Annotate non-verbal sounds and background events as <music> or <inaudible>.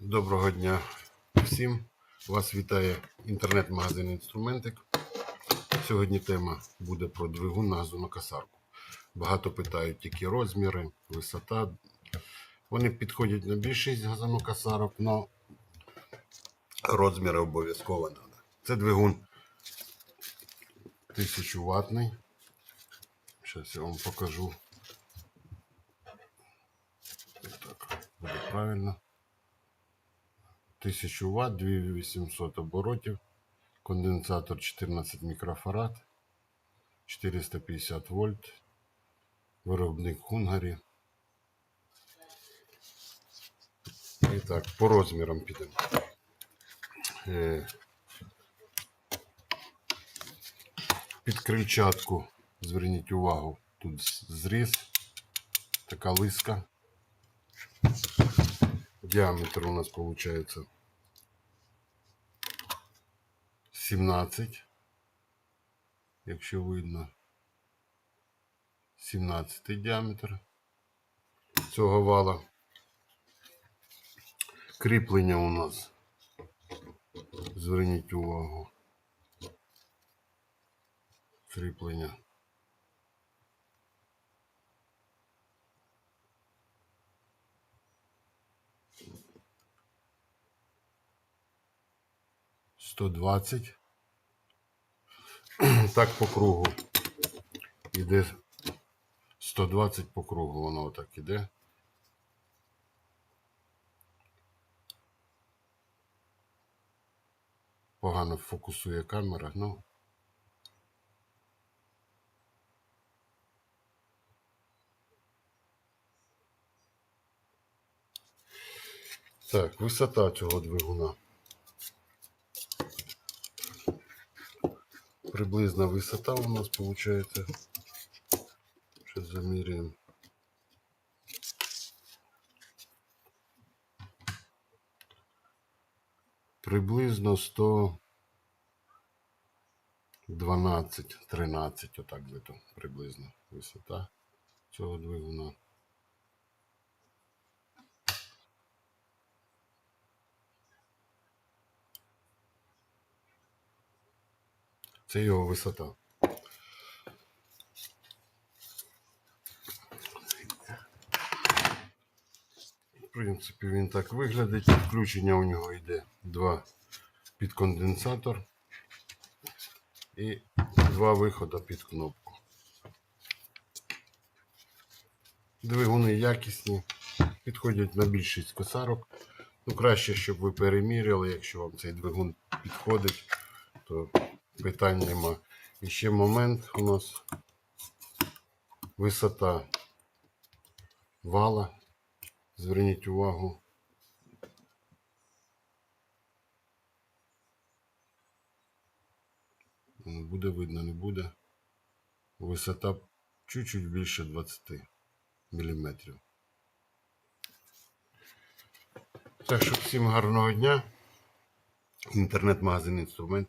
Доброго дня всім. Вас вітає інтернет-магазин Інструментик. Сьогодні тема буде про двигун на газонокосарку. Багато питають, які розміри, висота. Вони підходять на більшість газонокосарок, але розміри обов'язково треба. Це двигун 1000 ватний. Зараз я вам покажу. Так, буде правильно. 1000 Вт, 2800 оборотів, конденсатор 14 мікрофарад, 450 вольт, виробник Хунгарі. І так, по розмірам підемо. Е, Під крильчатку, зверніть увагу, тут зріз, така лиска. Диаметр у нас получается 17. Якщо видно. 17 діаметр цього вала. Кріплення у нас. Зверніть увагу. Кріплення. Сто двадцять. <clears throat> Так по кругу. Іде 120 по кругу, воно отак іде. Погано фокусує камера, ну. Так, висота цього двигуна. Приблизна висота у нас получается. Сейчас замеряем. Приблизно 112, 13, отак где-то приблизно висота цього двигуна. Це його висота. В принципі, він так виглядить. Включення у нього йде два під конденсатор і два виходи під кнопку. Двигуни якісні, підходять на більшість косарок. Ну, краще, щоб ви переміряли, якщо вам цей двигун підходить, то питань нема. І ще момент у нас висота вала. Зверніть увагу. Буде видно, не буде. Висота чуть-чуть більше 20 мм. Так що всім гарного дня. Інтернет-магазин вами.